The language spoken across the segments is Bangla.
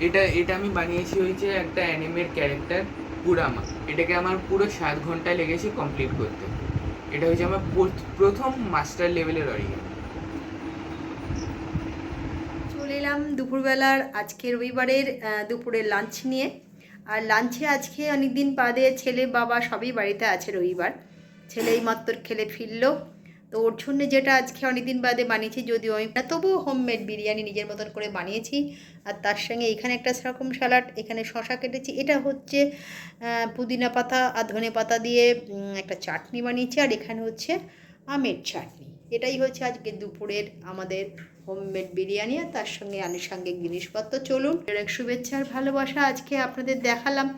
এটা এটা আমি বানিয়েছি হয়েছে একটা অ্যানিমের ক্যারেক্টার, পুরামা। এটাকে আমার পুরো সাত ঘণ্টা লেগেছে কমপ্লিট করতে। এটা হচ্ছে আমার প্রথ- প্রথম মাস্টার লেভেলের অরিগামি চলে এলাম দুপুরবেলার আজকে রবিবারের দুপুরের লাঞ্চ নিয়ে। আর লাঞ্চে আজকে অনেক দিন বাদে ছেলে বাবা সবই বাড়িতে আছে রবিবার। ছেলে এই মাত্র খেলে ফিরলো। তো ওর জন্য যেটা আজকে অনেক দিন বাদে বানিয়েছি যদিও আমি তবুও হোমমেড বিরিয়ানি নিজের মতন করে বানিয়েছি। আর তার সঙ্গে এখানে একটা সেরকম স্যালাড এখানে শশা কেটেছি। এটা হচ্ছে পুদিনা পাতা আর ধনে পাতা দিয়ে একটা চাটনি বানিয়েছি। আর এখানে হচ্ছে আমের চাটনি। এটাই হচ্ছে আজকে দুপুরের আমাদের হোমমেড বিরিয়ানি। আর তার সঙ্গে আনুষঙ্গিক জিনিসপত্র। চলুন অনেক শুভেচ্ছা আর ভালোবাসা আজকে আপনাদের দেখালাম।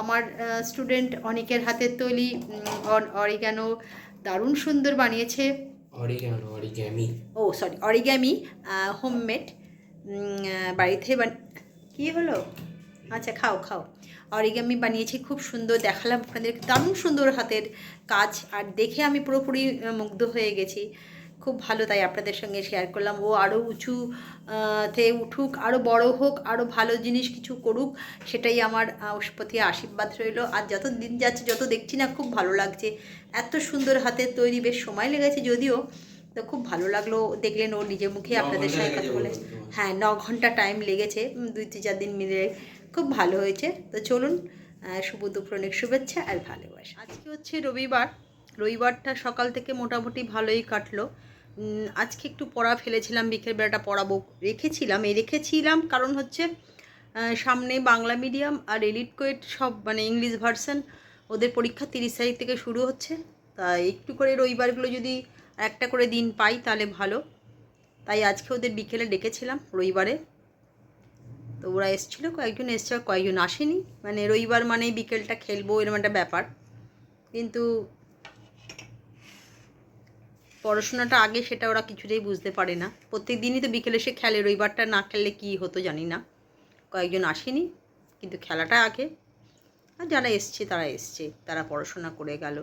আমার স্টুডেন্ট অনেকের হাতের তৈরি অরিগানো দারুণ সুন্দর বানিয়েছে। ও সরি অরিগ্যামি হোমমেড বাড়িতে কি কী হলো? আচ্ছা খাও খাও। অরিগামি বানিয়েছি খুব সুন্দর দেখালাম আপনাদের দারুণ সুন্দর হাতের কাজ আর দেখে আমি পুরোপুরি মুগ্ধ হয়ে গেছি। খুব ভালো তাই আপনাদের সঙ্গে শেয়ার করলাম। ও আরও উঁচু তে উঠুক আরও বড় হোক আরও ভালো জিনিস কিছু করুক সেটাই আমার ওর প্রতি আশীর্বাদ রইল। আর যত দিন যাচ্ছে যত দেখছি না খুব ভালো লাগছে। এত সুন্দর হাতের তৈরি বেশ সময় লেগেছে যদিও তো খুব ভালো লাগল। দেখলেন ও নিজের মুখে আপনাদের সঙ্গে কথা বলে। হ্যাঁ ন ঘণ্টা টাইম লেগেছে। দুই তিন চার দিন মিলে খুব ভালো হয়েছে। তো চলুন শুভ দুপুর অনেক শুভেচ্ছা আর ভালোবাসা। আজকে হচ্ছে রবিবার। রবিবারটা সকাল থেকে মোটামুটি ভালোই কাটলো। আজকে একটু পড়া ফেলেছিলাম বিকেলবেলাটা পড়াবো। রেখেছিলাম, এই রেখেছিলাম কারণ হচ্ছে সামনে বাংলা মিডিয়াম আর এলিট কোয়েট সব মানে ইংলিশ ভার্সন ওদের পরীক্ষা তিরিশ তারিখ থেকে শুরু হচ্ছে। তাই একটু করে রবিবারগুলো যদি একটা করে দিন পাই তাহলে ভালো। তাই আজকে ওদের বিকেলে ডেকেছিলাম, রবিবারে। তো ওরা এসেছিল, কয়েকজন এসছে কয়েকজন আসেনি। মানে রবিবার মানেই বিকেলটা খেলব এরকম একটা ব্যাপার। কিন্তু পড়াশোনাটা আগে সেটা ওরা কিছুতেই বুঝতে পারে না। প্রত্যেক দিনই তো বিকেলে সে খেলে রবিবারটা না খেললে কী হতো জানি না। কয়েকজন আসেনি কিন্তু খেলাটা আগে। আর যারা এসছে তারা এসছে তারা পড়াশোনা করে গেল।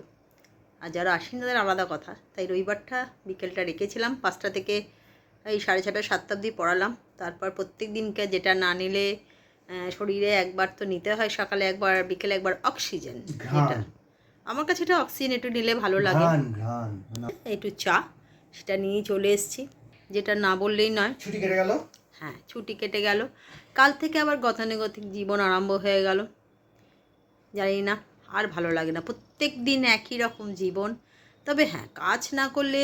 আর যারা আসেনি তাদের আলাদা কথা। তাই রবিবারটা বিকেলটা রেখেছিলাম পাঁচটা থেকে এই সাড়ে ছটা সাতটা অবধি পড়ালাম। তারপর প্রত্যেক দিনকে যেটা না নিলে শরীরে একবার তো নিতে হয় সকালে একবার বিকেলে একবার অক্সিজেন। যেটা আমার কাছে এটা অক্সিজেন একটু নিলে ভালো লাগে। একটু চা সেটা নিয়ে চলে এসেছি। যেটা না বললেই নয়। ছুটি কেটে গেল? হ্যাঁ ছুটি কেটে গেল। কাল থেকে আবার গতানুগতিক জীবন আরম্ভ হয়ে গেল। জানি না আর ভালো লাগে না। প্রত্যেক দিন একই রকম জীবন। তবে হ্যাঁ কাজ না করলে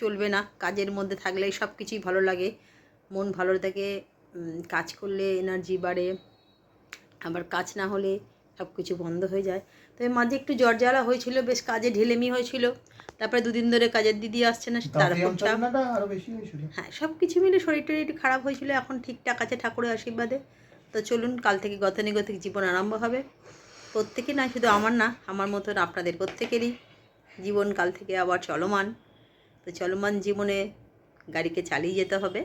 চলবে না। কাজের মধ্যে থাকলে সব কিছুই ভালো লাগে। মন ভালো থাকে কাজ করলে এনার্জি বাড়ে। আবার কাজ না হলে সব কিছু বন্ধ হয়ে যায়। তবে মাঝে একটু জ্বর জ্বালা হয়েছিল বেশ কাজে ঢেলেমি হয়েছিল। তারপরে দুদিন ধরে কাজের দিদি আসছে না তার দাঁতের উপর চাপ যন্ত্রণাটা আরও বেশি হয়েছিল। হ্যাঁ সব কিছু মিলে শরীর টরীর একটু খারাপ হয়েছিল এখন ঠিকঠাক আছে ঠাকুরের আশীর্বাদে। তো চলুন কাল থেকে গতানুগতিক জীবন আরম্ভ হবে। প্রত্যেকে না শুধু আমার না আমার মতন আপনাদের প্রত্যেকেরই জীবন কাল থেকে আবার চলমান। তো চলমান জীবনে গাড়িকে চালিয়ে যেতে হবে।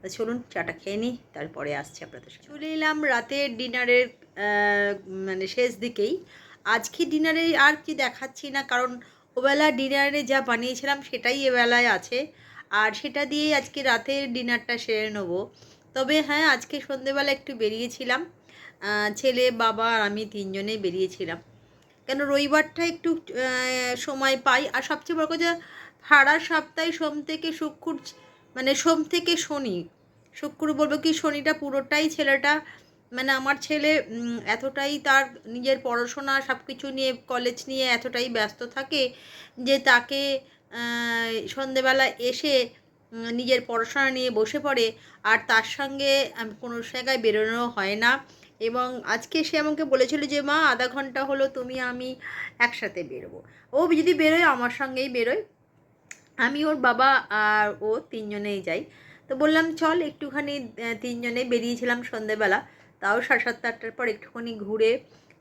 তো চলুন চাটা খেয়ে নিই তারপরে আসছি আপনাদের চলে এলাম রাতের ডিনারের মানে শেষ দিকেই। আজকে ডিনারে আর কি দেখাচ্ছি না, কারণ ওবেলা ডিনারে যা বানিয়েছিলাম সেটাই এবেলায় আছে। আর সেটা দিয়েই আজকে রাতের ডিনারটা সেরে নেব। তবে হ্যাঁ আজকে সন্ধেবেলা একটু বেরিয়েছিলাম। ছেলে, বাবা আর আমি তিনজনেই বেরিয়েছিলাম। কেন রবিবারটা একটু সময় পাই। আর সবচেয়ে বড় কথা, সারা সপ্তাহে সোম থেকে শুক্র মানে সোম থেকে শনি, শুক্র বলব কি, শনিটা পুরোটাই ছেলেটা মানে আমার ছেলে এতটাই তার নিজের পড়াশোনা সব কিছু নিয়ে কলেজ নিয়ে এতটাই ব্যস্ত থাকে যে তাকে সন্ধেবেলা এসে নিজের পড়াশোনা নিয়ে বসে পড়ে। আর তার সঙ্গে কোনো জায়গায় বেরোনো হয় না। এবং আজকে সে আমাকে বলেছিল যে, মা, আধা ঘণ্টা হলো, তুমি, আমি একসাথে বেরোবো। ও যদি বেরোয়, আমার সঙ্গেই বেরোয়। আমি ওর বাবা আর ও তিনজনেই যাই। তো বললাম, চল একটুখানি তিনজনে বেরিয়েছিলাম সন্ধেবেলা। তাও সাড়ে সাতটা আটটার পর একটুখানি ঘুরে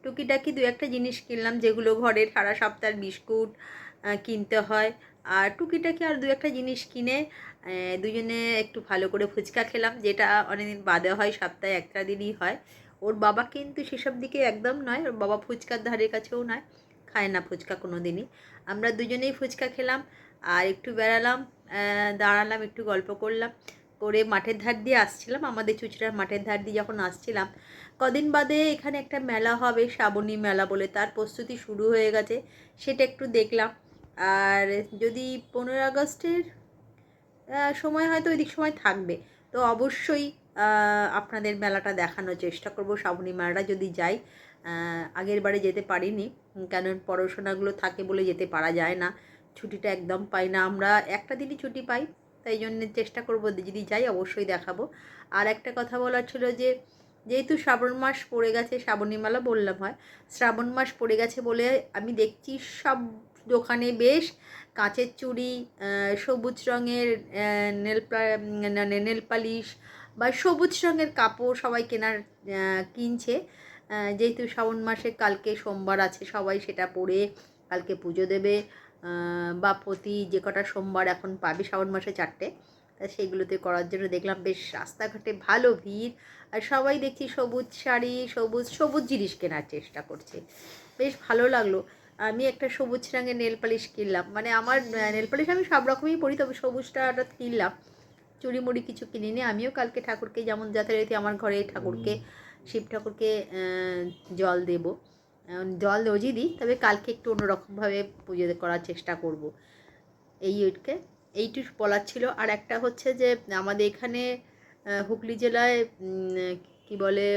টুকিটাকি দু একটা জিনিস কিনলাম, যেগুলো ঘরের সারা সপ্তাহের বিস্কুট কিনতে হয়। আর টুকিটাকি আর দু একটা জিনিস কিনে দুজনে একটু ভালো করে ফুচকা খেলাম, যেটা অনেকদিন বাদে হয়, সপ্তাহে একটা দিনই হয়। ওর বাবা কিন্তু সেসব দিকে একদম নয়, ওর বাবা ফুচকার ধারের কাছেও নয়, খায় না ফুচকা কোনো দিনই আমরা দুজনেই ফুচকা খেলাম, আর একটু বেড়ালাম দাঁড়ালাম, একটু গল্প করলাম। করে মাঠের ধার দিয়ে আসছিলাম, আমাদের চুচড়ার মাঠের ধার দিয়ে যখন আসছিলাম, কদিন বাদে এখানে একটা মেলা হবে, শ্রাবণী মেলা বলে তার প্রস্তুতি শুরু হয়ে গেছে, সেটা একটু দেখলাম। আর যদি পনেরো আগস্টের সময় হয়তো ওই দিক সময় থাকবে। তো অবশ্যই আপনাদের মেলাটা দেখানোর চেষ্টা করব, শ্রাবণী মেলাটা যদি যাই আগের বারে যেতে পারিনি কারণ পড়াশোনাগুলো থাকে বলে যেতে পারা যায় না, ছুটিটা একদম পাই না, আমরা একটা দিনই ছুটি পাই। তাই জন্য চেষ্টা করব যদি যাই অবশ্যই দেখাবো। আর একটা কথা বলার ছিল যে, যেহেতু শ্রাবণ মাস পড়ে গেছে শ্রাবণী মেলা বললাম হয়, শ্রাবণ মাস পড়ে গেছে বলে আমি দেখছি সব দোকানে বেশ কাঁচের চুড়ি সবুজ রঙের নেল নেল পালিশ বা সবুজ রঙের কাপড় সবাই কেনার কিনছে। যেহেতু শ্রাবণ মাসে কালকে সোমবার আছে, সবাই সেটা পরে কালকে পুজো দেবে। বা প্রতি যে কটা সোমবার এখন পাবে শ্রাবণ মাসে চারটে তা সেইগুলোতে করার জন্য দেখলাম বেশ রাস্তাঘাটে ভালো ভিড় আর সবাই দেখছি সবুজ শাড়ি সবুজ সবুজ জিনিস কেনার চেষ্টা করছে। বেশ ভালো লাগল। আমি একটা সবুজ রঙের নেল পালিশ কিনলাম। মানে আমার নেল পালিশ আমি সব রকমই পরি তবে সবুজটা হঠাৎ কিনলাম। চুড়ি মুড়ি কিছু কিনিনি। আমিও কালকে ঠাকুরকে যেমন যথারীতি আমার ঘরে ঠাকুরকে শিব ঠাকুরকে জল দেব। জল রোজই দিই, তবে কালকে একটু অন্যরকমভাবে পুজো করার চেষ্টা করব। এই ওইটকে এইটু বলার ছিল। আর একটা হচ্ছে যে, আমাদের এখানে হুগলি জেলায় কি বলে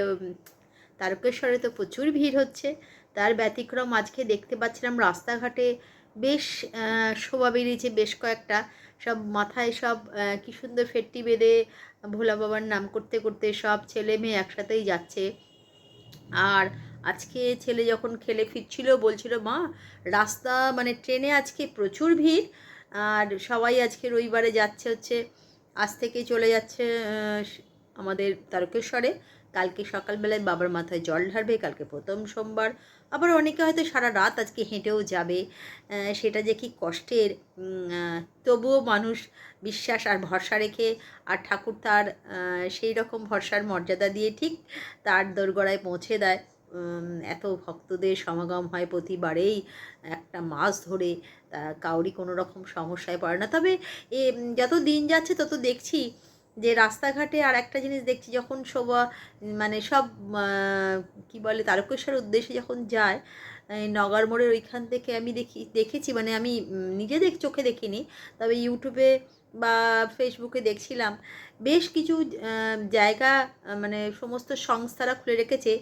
তারকেশ্বরে তো প্রচুর ভিড় হচ্ছে। তার ব্যতিক্রম আজকে দেখতে পাচ্ছিলাম রাস্তাঘাটে বেশ শোভা বেরিয়েছে বেশ কয়েকটা। সব মাথায় সব কি সুন্দর ফেটটি বেঁধে ভোলা বাবার নাম করতে করতে সব ছেলে মেয়ে একসাথেই যাচ্ছে। আর আজকে ছেলে যখন খেলে ফিরছিল, বলছিল, মা, রাস্তা মানে ট্রেনে আজকে প্রচুর ভিড়। আর সবাই আজকে রবিবারে যাচ্ছে হচ্ছে, আজ থেকে চলে যাচ্ছে আমাদের তারকেশ্বরে। কালকে সকালবেলায় বাবার মাথায় জল ঢালবে, কালকে প্রথম সোমবার। আবার অনেকে হয়তো সারা রাত আজকে হেঁটেও যাবে। সেটা যে কি কষ্টের। তবুও মানুষ বিশ্বাস আর ভরসা রেখে, আর ঠাকুর তার সেই রকম ভরসার মর্যাদা দিয়ে ঠিক তার দোরগড়ায় পৌঁছে দেয়। এত ভক্তদের সমাগম হয় প্রতিবারেই একটা মাস ধরে কাউরি কোনো রকম সমস্যায় পড়ে না। তবে এ, যত দিন যাচ্ছে তত দেখছি যে রাস্তাঘাটে আর একটা জিনিস দেখছি, যখন শোভা মানে সব কি বলে তারকেশ্বর উদ্দেশ্যে যখন যায় নগর মোড়ের ওইখান থেকে আমি দেখি, দেখেছি মানে আমি নিজে দেখ চোখে দেখিনি, তবে ইউটিউবে বা ফেসবুকে দেখছিলাম, বেশ কিছু জায়গা মানে সমস্ত সংস্থারা খুলে রেখেছে,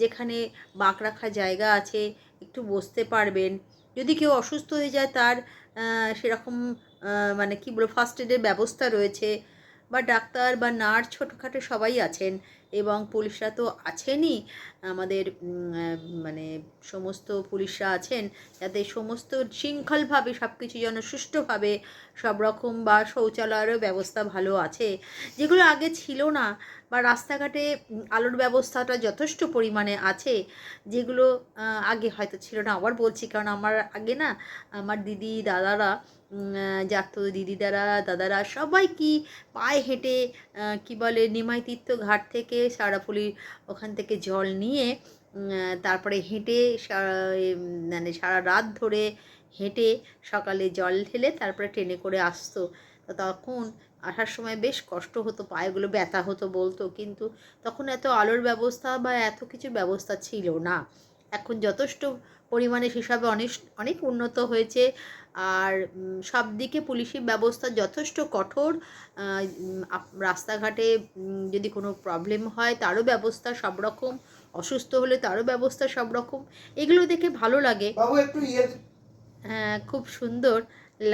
যেখানে বাঁক রাখার জায়গা আছে, একটু বসতে পারবেন। যদি কেউ অসুস্থ হয়ে যায়, তার সেরকম মানে কী বলব ফার্স্ট এডের ব্যবস্থা রয়েছে। বা ডাক্তার বা নার্স ছোটোখাটো সবাই আছেন এবং পুলিশরা তো আছেনই, আমাদের মানে সমস্ত পুলিশরা আছেন, যাতে সমস্ত শৃঙ্খলভাবে সব কিছু যেন সুষ্ঠুভাবে সব রকম বা শৌচালয়েরও ব্যবস্থা ভালো আছে। যেগুলো আগে ছিল না বা রাস্তাঘাটে আলোর ব্যবস্থাটা যথেষ্ট পরিমাণে আছে, যেগুলো আগে হয়তো ছিল না। আবার বলছি, কারণ আমার আগে না, আমার দিদি, দাদারা যাতো দিদিদারা, দাদারা সবাই কি পায়ে হেঁটে কি বলে নিমাই তীর্থ ঘাট থেকে সারাফুলি ওখান থেকে জল নিয়ে তারপরে হেঁটে মানে সারা রাত ধরে হেঁটে সকালে জল ঢেলে তারপরে ট্রেনে করে আসতো। তো তখন আসার সময় বেশ কষ্ট হতো পায়েগুলো ব্যথা হতো বলতো কিন্তু তখন এত আলোর ব্যবস্থা বা এত কিছু ব্যবস্থা ছিল না। এখন যথেষ্ট পরিমাণে সেসবে অনেক অনেক উন্নত হয়েছে আর সব দিকে পুলিশি ব্যবস্থা যথেষ্ট কঠোর। রাস্তাঘাটে যদি কোনো প্রবলেম হয় তারও ব্যবস্থা সব রকম অসুস্থ হলে তারও ব্যবস্থা সব রকম। এগুলো দেখে ভালো লাগে। ইয়ে হ্যাঁ, খুব সুন্দর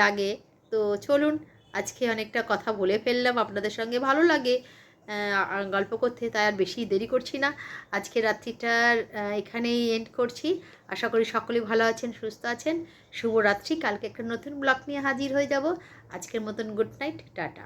লাগে। তো চলুন আজকে অনেকটা কথা বলে ফেললাম আপনাদের সঙ্গে, ভালো লাগে গল্প করতে, তাই আর বেশি দেরি করছি না। আজকে রাত্রিটার এখানেই এন্ড করছি। আশা করি সকলেই ভালো আছেন, সুস্থ আছেন। শুভরাত্রি, কালকে একটা নতুন ব্লগ নিয়ে হাজির হয়ে যাব। আজকের মতন গুড নাইট টাটা।